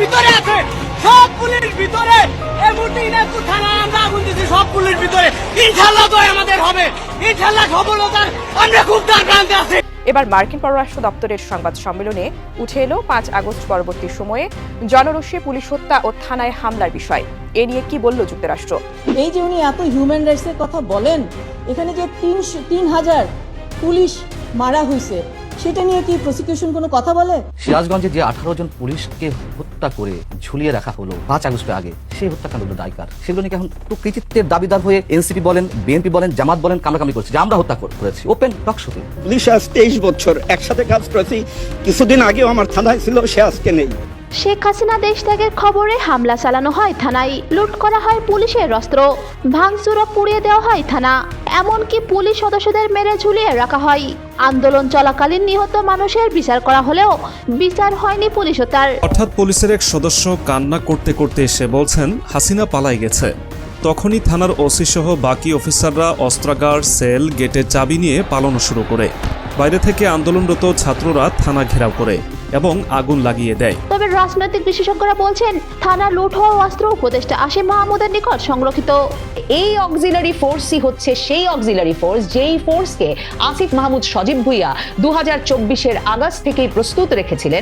ভিতরে আছে। সব পুলিশ ভিতরে। এই মুহূর্তে ইনাজপুর থানায় আমরা আগুন দিচ্ছি সব পুলিশ ভিতরে। ইনশাল্লাহ তো আমাদের হবে। ইনশাল্লাহ সফলতার আমরা খুব তার প্রান্তে আছি। এবার মার্কিন পররাষ্ট্র দপ্তরের সংবাদ সম্মেলনে উঠে এলো পাঁচ আগস্ট পরবর্তী সময়ে জনরোষে পুলিশ হত্যা ও থানায় হামলার বিষয়। এ নিয়ে কি বলল যুক্তরাষ্ট্র? এই যে উনি এত হিউম্যান রাইটস এর কথা বলেন এখানে যে তিনশো তিন হাজার পুলিশ মারা হয়েছে সেটা নিয়ে কি প্রসিকিউশন কোনো কথা বলে? সিরাজগঞ্জে যে আঠারো জন পুলিশকে হত্যা করে ঝুলিয়ে রাখা হলো পাঁচ আগস্টের আগে। সেই হত্যাকাণ্ডগুলো দায়কার সেগুলো নাকি এখন তো কৃতিত্বের দাবিদার হয়ে এনসিপি বলেন বিএনপি বলেন জামাত বলেন কামড়াকামড়ি করছে। যে আমরা হত্যা কর- করেছি। ওপেন টকশোতে পুলিশ আজ তেইশ বছর একসাথে কাজ করেছি। কিছুদিন আগেও আমার থানায় ছিল সে আজকে নেই। শেখ হাসিনা দেশ ত্যাগের খবরে হামলা চালানো হয় থানায়। লুট করা হয় পুলিশের অস্ত্র। ভাঙচুর ও পুড়িয়ে দেওয়া হয় থানা। এমনকি পুলিশ সদস্যদের মেরে ঝুলিয়ে রাখা হয়। আন্দোলন চলাকালীন নিহত মানুষের বিচার করা হলেও বিচার হয়নি পুলিশ হত্যার অর্থাৎ পুলিশের এক সদস্য কান্না করতে করতে এসে বলছেন, হাসিনা পালাই গেছে। তখনই থানার ওসি সহ বাকি অফিসাররা অস্ত্রাগার, সেল গেটে চাবি নিয়ে পালানো শুরু করে। বাইরে থেকে আন্দোলনরত ছাত্ররা থানা ঘেরাও করে। এবং আগুন লাগিয়ে দেয়। তবে রাজনৈতিক বিশেষজ্ঞরা বলছেন থানা লুট হওয়া অস্ত্র উপদেষ্টা আসিম মাহমুদের নিকট সংরক্ষিত। এই অক্সিলারি ফোর্সই হচ্ছে সেই অক্সিলারি ফোর্স যেই ফোর্সকে আসিফ মাহমুদ সজীব ভুইয়া দু হাজার চব্বিশের আগস্ট থেকেই প্রস্তুত রেখেছিলেন।